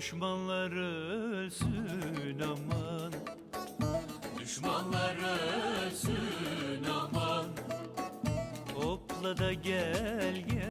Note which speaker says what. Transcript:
Speaker 1: Düşmanlar ölsün aman. Düşmanlar ölsün aman. Hopla da gel